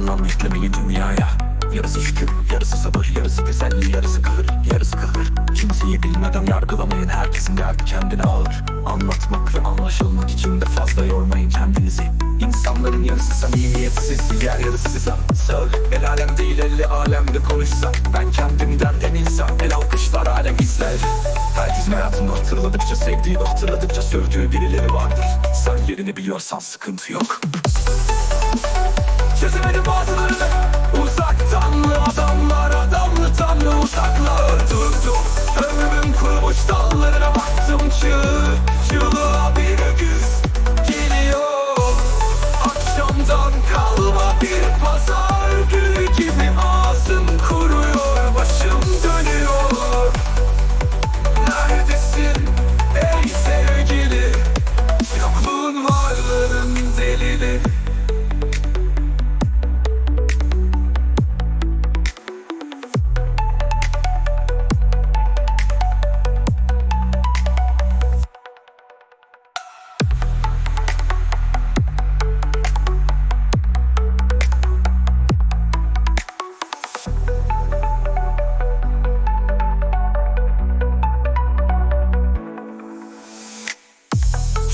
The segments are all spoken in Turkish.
anlam yüklemeyi dünyaya. Yarısı şükür, yarısı sabır, yarısı teselli, yarısı kahır, yarısı kahır. Kimseyi bilmeden yargılamayın, herkesin derdi kendine ağır. Anlatmak ve anlaşılmak için de fazla yormayın kendinizi. İnsanların yarısı samimiyetsiz, diğer yarısı size sağır. El alem değil elli alemde konuşsa Ben kendimden en insan, el alkışlar alem izler. Herkesin hayatında hatırladıkça sevdiği hatırladıkça sövdüğü birileri vardır. Sen yerini biliyorsan sıkıntı yok Çözümedim bazıları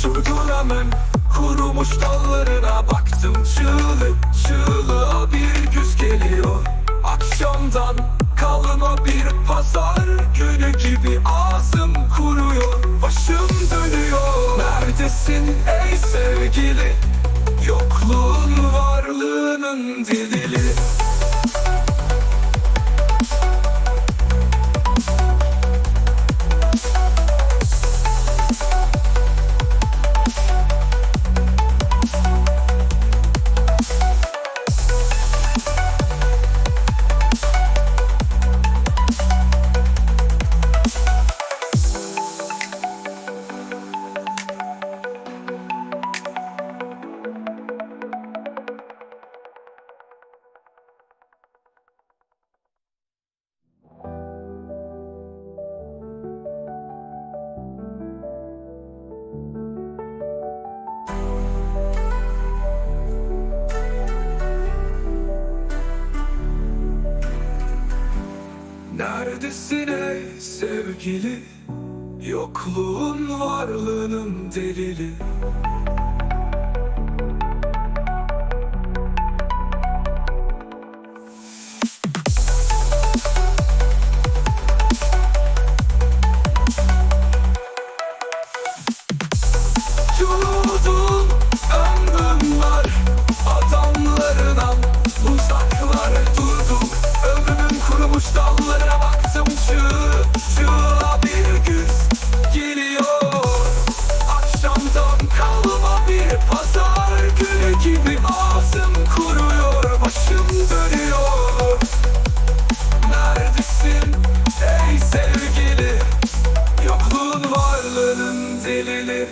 Durduramın kurumuş dallarına baktım. Çığlık çığlığa bir güz geliyor. Akşamdan kalma bir pazar günü gibi ağzım kuruyor. Başım dönüyor. Neredesin ey sevgili? Yokluğun varlığının dilili Neredesin sevgili? Yokluğun varlığının delili gidiyor Neredesin ey sevgili? Yokluğun varlığının delili